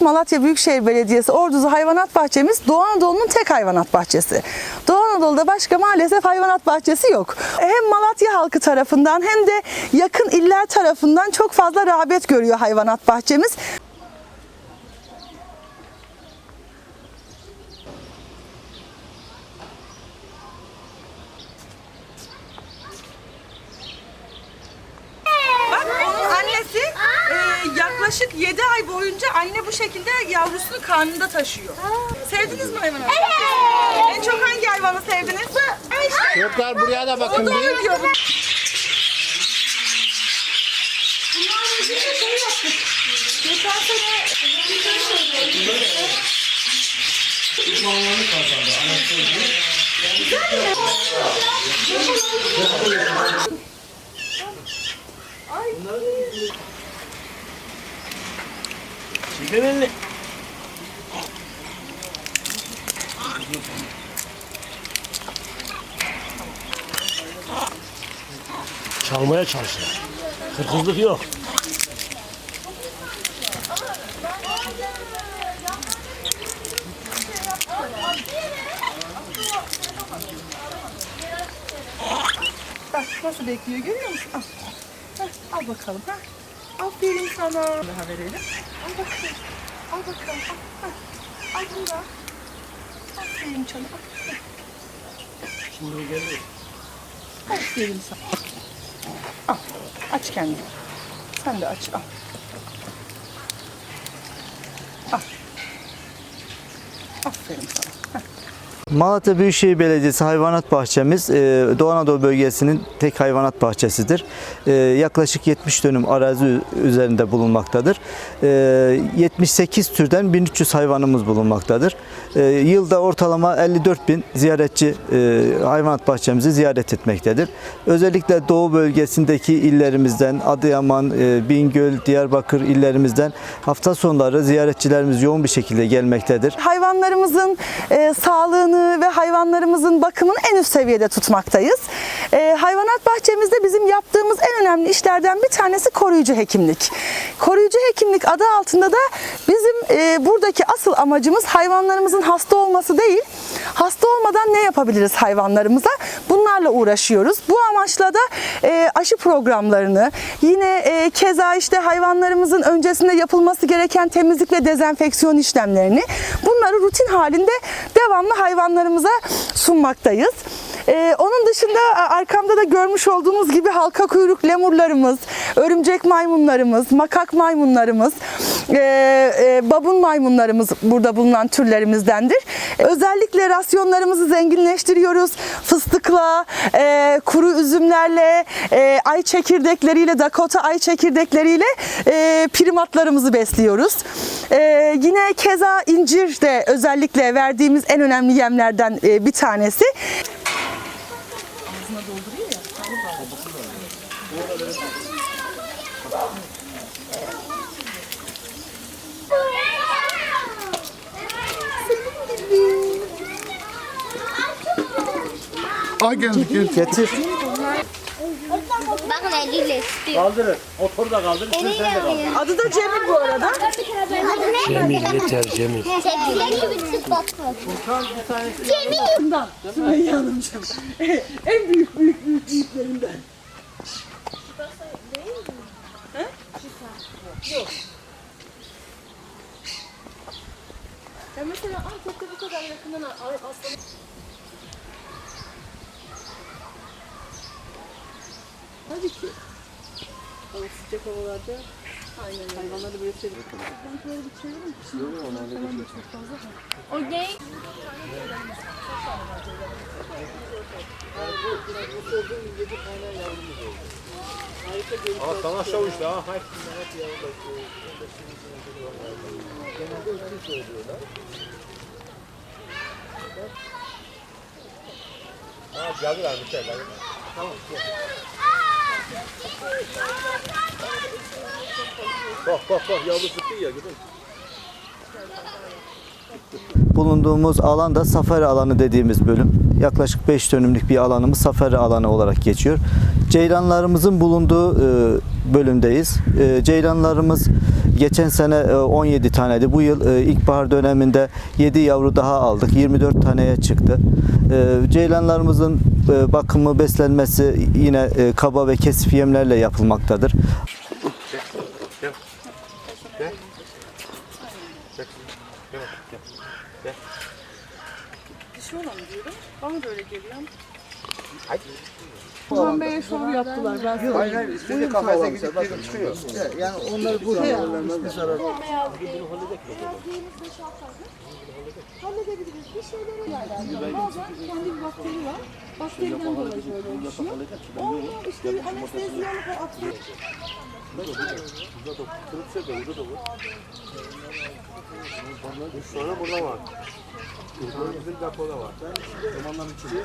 Malatya Büyükşehir Belediyesi Orduzu Hayvanat Bahçemiz Doğu Anadolu'nun tek hayvanat bahçesi. Doğu Anadolu'da başka maalesef hayvanat bahçesi yok. Hem Malatya halkı tarafından hem de yakın iller tarafından çok fazla rağbet görüyor hayvanat bahçemiz. Bak onun annesi e, yaklaşık 7 ay boyunca anne bu şekilde yavrusunu karnında taşıyor. Sevdiniz mi hayvanat? Evet. En çok hangi hayvanı sevdiniz? İşte. Çocuklar buraya da bakın O da bir. ölüyor. Çalmaya çalışıyor. Hırkızlık yok. Bak nasıl bekliyor görüyor musun? Al, Heh, al bakalım. Ha. Aferin sana. Daha verelim. Al bakalım. Al bakalım. Al, al. al bunu da. Aferin canım. Al. Şimdi geliyor. Aferin sana. Al. Aç kendini. Sen de aç. Al. Al. Aferin sana. Malatya Büyükşehir Belediyesi Hayvanat Bahçemiz e, Doğu Anadolu bölgesinin tek hayvanat bahçesidir. E, Yaklaşık 70 dönüm arazi üzerinde bulunmaktadır. E, 78 türden 1300 hayvanımız bulunmaktadır. E, Yılda ortalama 54 bin ziyaretçi e, hayvanat bahçemizi ziyaret etmektedir. Özellikle Doğu bölgesindeki illerimizden Adıyaman, e, Bingöl, Diyarbakır illerimizden hafta sonları ziyaretçilerimiz yoğun bir şekilde gelmektedir. hayvanlarımızın e, sağlığını ve hayvanlarımızın bakımını en üst seviyede tutmaktayız. E, hayvanat bahçemizde bizim yaptığımız en önemli işlerden bir tanesi koruyucu hekimlik. Koruyucu hekimlik adı altında da bizim e, buradaki asıl amacımız hayvanlarımızın hasta olması değil, hasta olmadan ne yapabiliriz hayvanlarımıza? Bunlarla uğraşıyoruz. Bu amaçla da e, aşı programlarını, yine e, keza işte hayvanlarımızın öncesinde yapılması gereken temizlik ve dezenfeksiyon işlemlerini bunları rutin halinde devamlı hayvanlarımıza sunmaktayız. Ee, onun dışında arkamda da görmüş olduğunuz gibi halka kuyruk lemurlarımız, örümcek maymunlarımız, makak maymunlarımız, e, e, babun maymunlarımız burada bulunan türlerimizdendir. Özellikle rasyonlarımızı zenginleştiriyoruz. Fıstıkla, e, kuru üzümlerle, e, ay çekirdekleriyle, Dakota ay çekirdekleriyle e, primatlarımızı besliyoruz. E, yine keza incir de özellikle verdiğimiz en önemli yemlerden e, bir tanesi. Aa geldik geldik. Getir. Bakın eliyle tutuyor. Kaldırın. Motoru da kaldırın. Sen sen de kaldır. Adı da Cemil bu arada. Adı ne? Cemil yeter Cemil. Cemil. Sümeyye Hanımcığım. en büyük büyük büyük büyüklerinden. Yok. Ya mesela Antep'te bu kadar yakından aslanı... Tabii ki. Ama sıcak havalarda aynen hayvanları böyle seviyorum. Ben böyle bir çevirim. Şimdi falan da çok fazla. O ne? Aa sana şov işte ha. Hay. Ha geldiler bir şeyler. Tamam. Bak bak bak yavru sıktı ya. Bulunduğumuz alan da safari alanı dediğimiz bölüm. Yaklaşık 5 dönümlük bir alanımız safari alanı olarak geçiyor. Ceylanlarımızın bulunduğu e, bölümdeyiz. E, Ceylanlarımız geçen sene e, 17 taneydi. Bu yıl e, ilkbahar döneminde 7 yavru daha aldık. 24 taneye çıktı. E, Ceylanlarımızın e, bakımı, beslenmesi yine e, kaba ve kesif yemlerle yapılmaktadır. Osman Bey'e şov yaptılar. Ben sana Hayır hayır istediği kafese gidip gelip çıkıyor. Yani onları burada hiçbir zarar halledebiliriz. Bir şeylere yani. Bazen kendi bir bakteri var. Bakteriden dolayı böyle oluşuyor. Onu işte anesteziyalı ve aksiyonu Sonra burada var. Sonra bizim depoda var. Zamanların içinde.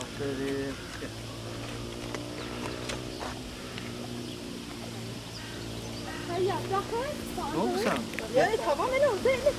Aferin. yapraklar Ne oldu sana? Yani tamamen orada evet.